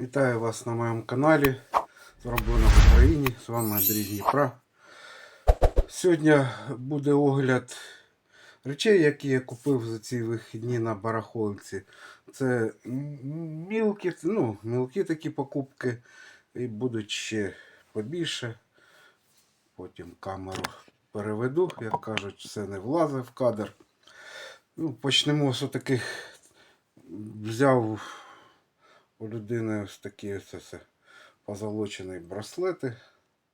Вітаю вас на моєму каналі. Зроблено в Україні. З вами Андрій Дніпра. Сьогодні буде огляд речей, які я купив за ці вихідні на барахолці. Це мілкі, ну, мілкі такі покупки. І будуть ще побільше. Потім камеру переведу, як кажуть, все не влазить в кадр. Ну, почнемо з таких. Взяв у людини ось такі ось це позолочені браслети.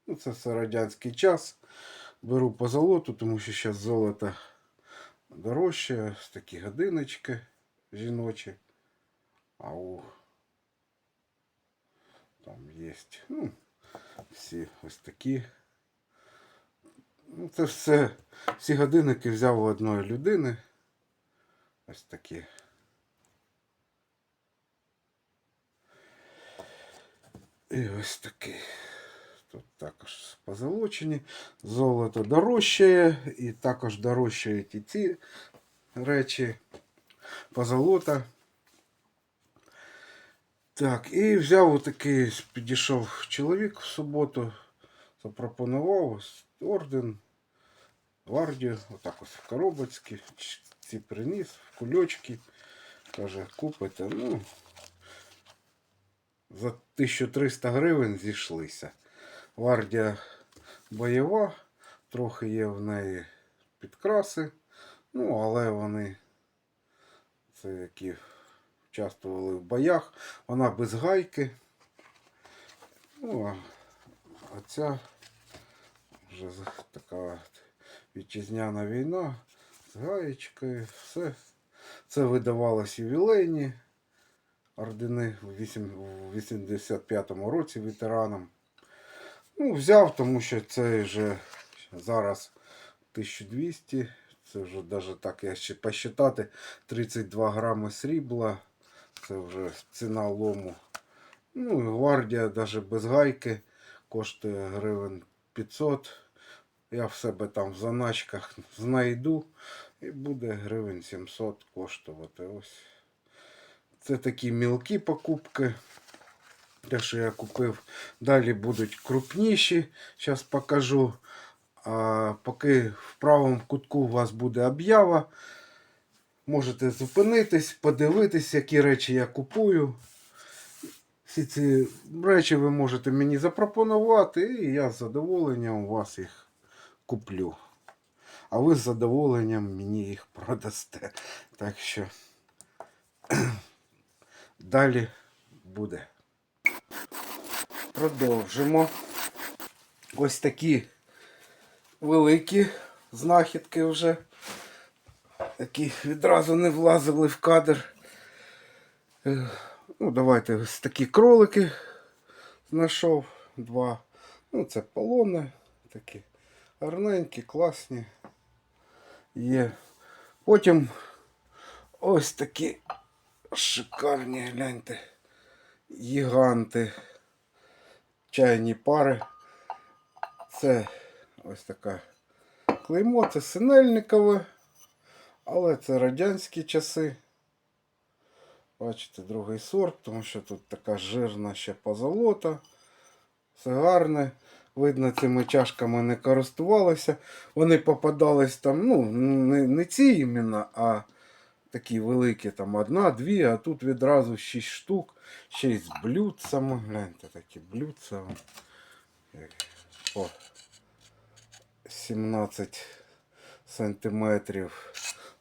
Ну, це все радянський час. Беру по золоту, тому що зараз золото дорожче. Ось такі годиночки жіночі. А у там є ну, всі ось такі. Ну, це все, всі годинники взяв у одної людини. Ось такі. І ось такий. Тут також позолочені. Золото дорожчає. І також дорожчають і ці речі. Позолота. Так, і взяв отакий, підійшов чоловік в суботу, запропонував ось орден, гвардію, отак ось в коробочці, ці приніс, в кульочки. Каже, купите. Ну, за 1300 гривень зійшлися. Гвардія бойова, трохи є в неї підкраси, ну, але вони це які участвували в боях. Вона без гайки. Ну, а ця вже така вітчизняна війна з гаєчкою, все. Це видавалось ювілейні ордени в вісім- 85-му році ветеранам. Ну, взяв, тому що це вже зараз 1200. Це вже навіть так, я ще посчитати, 32 грами срібла. Це вже ціна лому. Ну, і гвардія навіть без гайки коштує гривень 500. Я в себе там в заначках знайду. І буде гривень 700 коштувати. Ось. Це такі мілкі покупки. Те, що я купив. Далі будуть крупніші. Зараз покажу. А поки в правому кутку у вас буде об'ява. Можете зупинитись, подивитись, які речі я купую. Всі ці речі ви можете мені запропонувати, і я з задоволенням у вас їх куплю. А ви з задоволенням мені їх продасте. Так що далі буде. Продовжимо. Ось такі великі знахідки вже, які відразу не влазили в кадр. Е, Ну, давайте ось такі кролики знайшов. Два. Ну, це полони. Такі гарненькі, класні. Є. Потім ось такі шикарні, гляньте. Гіганти. Чайні пари. Це ось така клеймо, це синельникове, але це радянські часи. Бачите, другий сорт, тому що тут така жирна ще позолота. Все гарне. Видно, цими чашками не користувалися. Вони попадались там, ну, не, не ці іменно, а такі великі, там одна, дві, а тут відразу 6 штук. Ще й з блюдцями. Гляньте, такі блюдця. Як По 17 сантиметрів.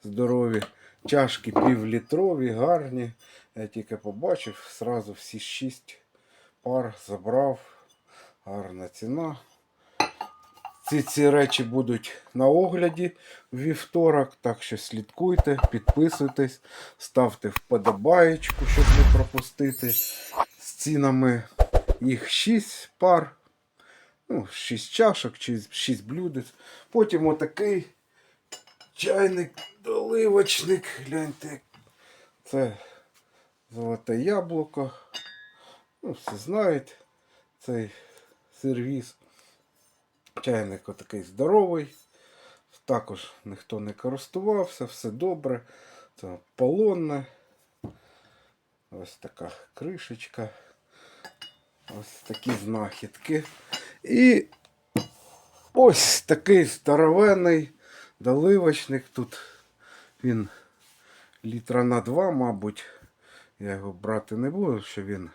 Здорові. Чашки півлітрові, гарні. Я тільки побачив, сразу всі 6 пар забрав. Гарна ціна. Ці, ці речі будуть на огляді вівторок, так що слідкуйте, підписуйтесь, ставте вподобаєчку, щоб не пропустити. З цінами їх 6 пар, ну, 6 чашок чи 6 блюдець. Потім отакий чайник, доливочник. Гляньте. Це золоте яблуко. Ну, всі знають цей сервіс. Чайник отакий здоровий. Також ніхто не користувався, все добре. Це полонне. Ось така кришечка. Ось такі знахідки. І ось такий здоровенний доливочник. Тут він літра на два, мабуть. Я його брати не буду, що він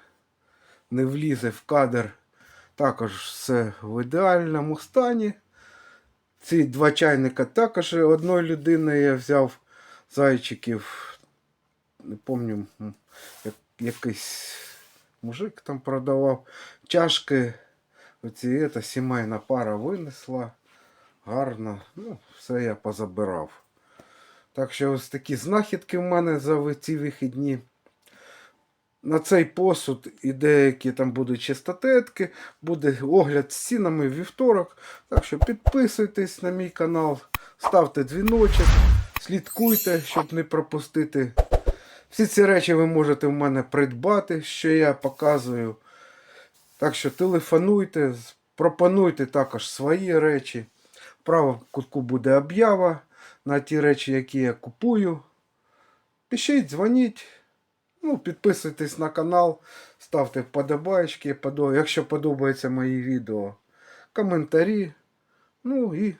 не влізе в кадр. Також все в ідеальному стані. Ці два чайника також одної людини я взяв зайчиків. Не пам'ятаю, як, якийсь мужик там продавав. Чашки. Оці ета, сімейна пара винесла. Гарно. Ну, все я позабирав. Так що ось такі знахідки в мене за ці вихідні. На цей посуд і деякі там будуть чистотетки, буде огляд з цінами в вівторок. Так що підписуйтесь на мій канал, ставте дзвіночок, слідкуйте, щоб не пропустити. Всі ці речі ви можете в мене придбати, що я показую. Так що телефонуйте, пропонуйте також свої речі. В правому кутку буде об'ява на ті речі, які я купую. Пишіть, дзвоніть. Ну, підписуйтесь на канал, ставте вподобайки, якщо подобаються мої відео, коментарі. Ну і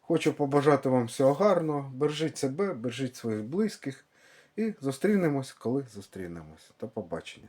хочу побажати вам всього гарного. Бережіть себе, бережіть своїх близьких. І зустрінемось, коли зустрінемось. До побачення.